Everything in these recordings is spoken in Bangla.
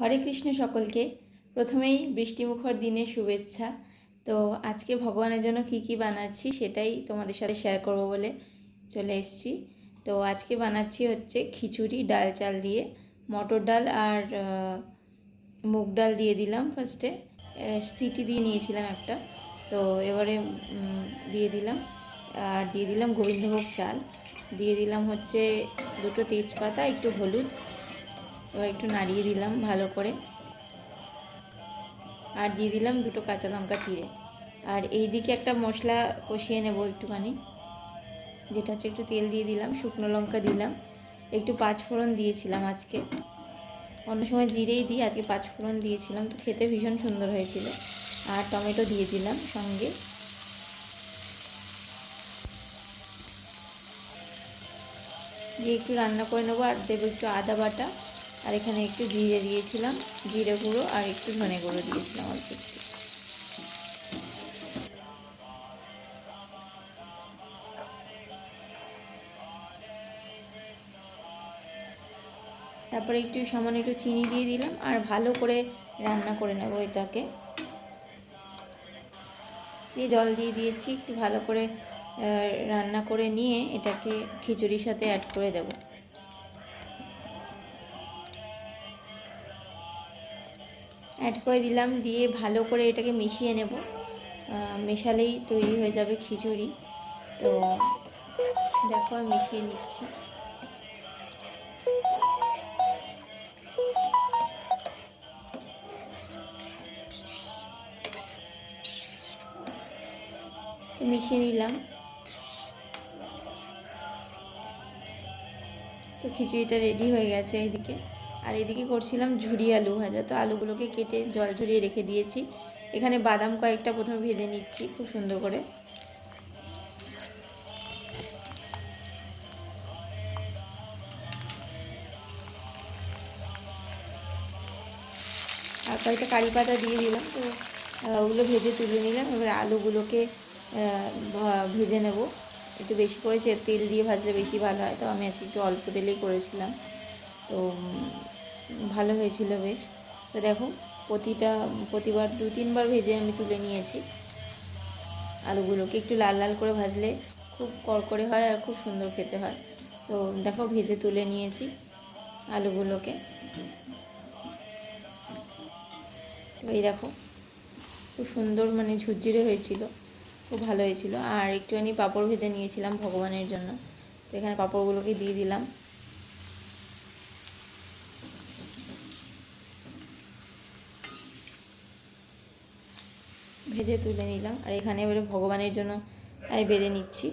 হরে কৃষ্ণ সকলকে। প্রথমেই বৃষ্টিমুখর দিনে শুভেচ্ছা। তো আজকে ভগবানের জন্য কি কি বানাচ্ছি সেটাই তোমাদের সাথে শেয়ার করব বলে চলে এসেছি। তো আজকে বানাচ্ছি হচ্ছে খিচুড়ি, ডাল চাল দিয়ে। মটর ডাল আর মুগ ডাল দিয়ে দিলাম ফার্স্টে সিটি দিয়ে নিয়েছিলাম একটা। তো এবারে দিয়ে দিলাম। আর দিয়ে দিলাম গোবিন্দভোগ চাল। দিয়ে দিলাম হচ্ছে দুটো তেজপাতা, একটু হলুদ। এবার একটু নাড়িয়ে দিলাম ভালো করে। আর দিয়ে দিলাম দুটো কাঁচা লঙ্কা চিড়ে। আর এই দিকে একটা মশলা কষিয়ে নেব একটুখানি, যেটা হচ্ছে একটু তেল দিয়ে দিলাম, শুকনো লঙ্কা দিলাম। একটু পাঁচ ফোড়ন দিয়েছিলাম আজকে। অন্য সময় জিরেই দিই, আজকে পাঁচ ফোড়ন দিয়েছিলাম, তো খেতে ভীষণ সুন্দর হয়েছিল। আর টমেটো দিয়ে দিলাম সঙ্গে। দিয়ে একটু রান্না করে নেব, আর দেবো একটু আদা বাটা। আর এখানে একটু জিরে দিয়েছিলাম, জিরে গুঁড়ো আর একটু ধনে গুঁড়ো দিয়েছিলাম অল্প একটু। তারপরে একটু সামান্য একটু চিনি দিয়ে দিলাম আর ভালো করে রান্না করে নেব এটাকে। দিয়ে জল দিয়ে দিয়েছি, একটু ভালো করে রান্না করে নিয়ে এটাকে খিচুড়ির সাথে অ্যাড করে দেবো। অ্যাড করে দিলাম, দিয়ে ভালো করে এটাকে মিশিয়ে নেব। মেশালেই তৈরি হয়ে যাবে খিচুড়ি। তো দেখো, আমি মিশিয়ে নিচ্ছি। মিশিয়ে নিলাম। তো খিচুড়িটা রেডি হয়ে গেছে এইদিকে। আর এদিকে করছিলাম ঝুরি আলু ভাজা। তো আলুগুলোকে কেটে জল ঝরিয়ে রেখে দিয়েছি। এখানে বাদাম কয়েকটা প্রথমে ভেজে নিচ্ছি খুব সুন্দর করে। আর কয়েকটা কারি পাতা দিয়ে দিলাম। তো ওগুলো ভেজে তুলে নিলাম। এবার আলুগুলোকে ভেজে নেব। একটু বেশি করে তেল দিয়ে ভাজলে বেশি ভালো হয়। তো আমি আজকে একটু অল্প তেলেই করেছিলাম। তো ভালো হয়েছিল বেশ। তো দেখো, প্রতিটা, প্রতিবার দু, তিনবার ভেজে আমি তুলে নিয়েছি। আলুগুলোকে একটু লাল লাল করে ভাজলে খুব কড়কড়ে হয় আর খুব সুন্দর খেতে হয়। তো দেখো, ভেজে তুলে নিয়েছি আলুগুলোকে। তো এই দেখো, খুব সুন্দর মানে ঝুরঝুরে হয়েছিল, খুব ভালো হয়েছিল। আর একটুখানি পাঁপড় ভেজে নিয়েছিলাম ভগবানের জন্য। তো এখানে পাঁপড়গুলোকে দিয়ে দিলাম। ভেজে তুলে নিলাম। আর এখানে এবারে ভগবানের জন্য আমি বেঁধে নিচ্ছি।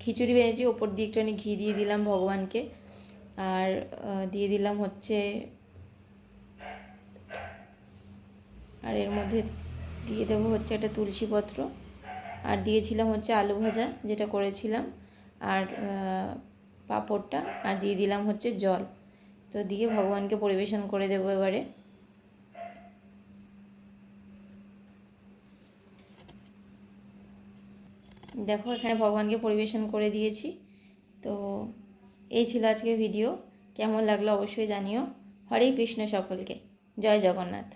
খিচুড়ি বেঁধেছি ওপর দিয়ে একটুখানি ঘি দিয়ে দিলাম ভগবানকে। আর দিয়ে দিলাম হচ্ছে আর এর মধ্যে দিয়ে দেবো হচ্ছে একটা তুলসী পত্র আর দিয়েছিলাম হচ্ছে আলু ভাজা, যেটা করেছিলাম। আর পাঁপড়টা, আর দিয়ে দিলাম হচ্ছে জল। তো দিয়ে ভগবানকে পরিবেশন করে দেবো এবারে। দেখো, এখানে ভগবানকে পরিবেশন করে দিয়েছি। তো এই ছিল আজকের ভিডিও কেমন লাগল অবশ্যই জানিও। হরে কৃষ্ণ সকলকে। জয় জগন্নাথ।